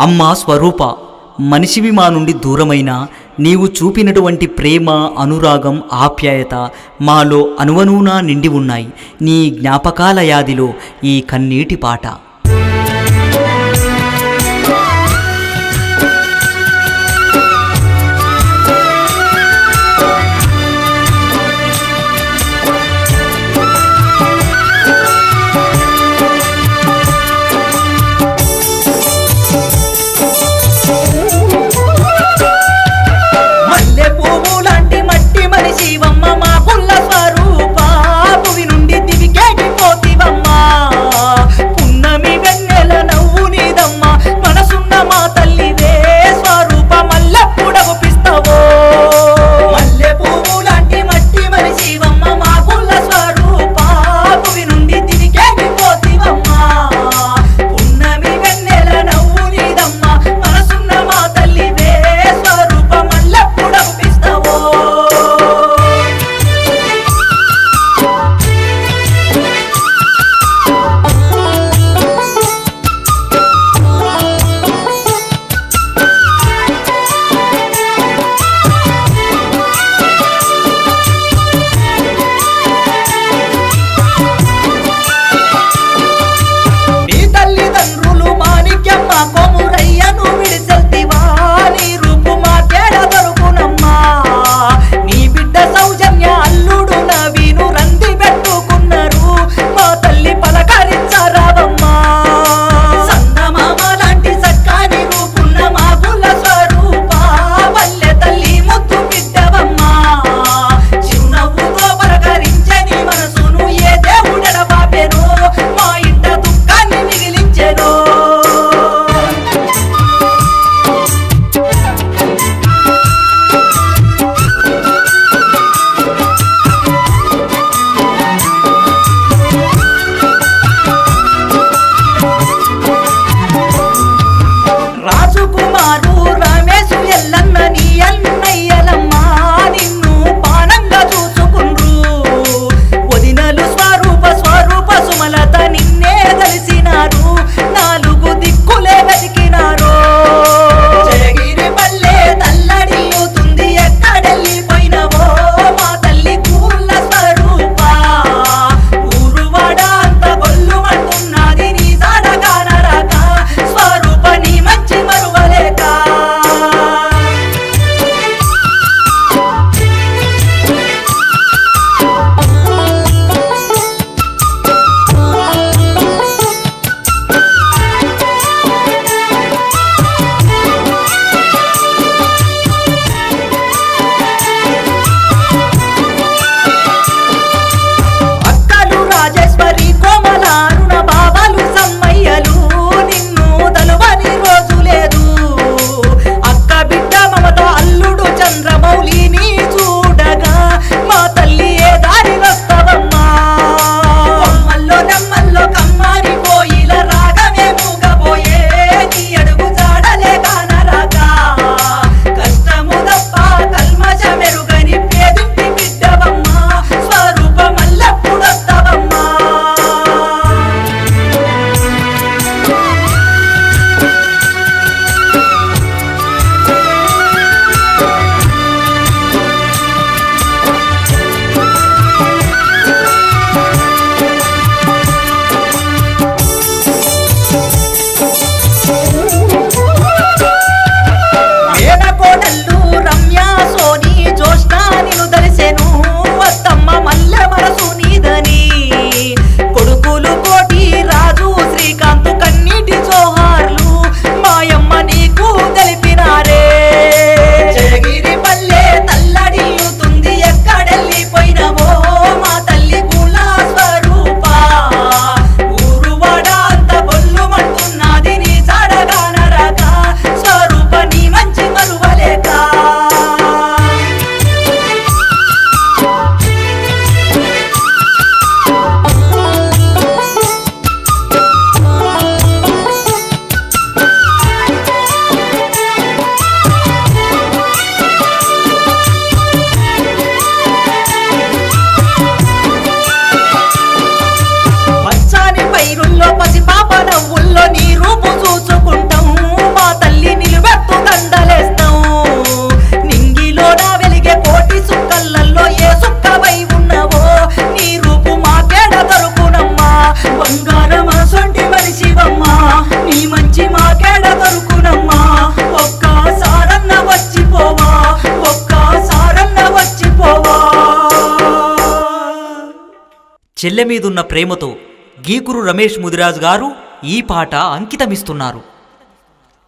అమ్మా స్వరూప మనిషివి మా నుండి దూరమైన నీవు చూపినటువంటి ప్రేమ అనురాగం ఆప్యాయత మాలో అనువనూనా నిండి ఉన్నాయి. నీ జ్ఞాపకాల యాదిలో ఈ కన్నీటి పాట. చెల్లె మీదున్న ప్రేమతో గీకురు రమేష్ ముదిరాజు గారు ఈ పాట అంకితమిస్తున్నారు.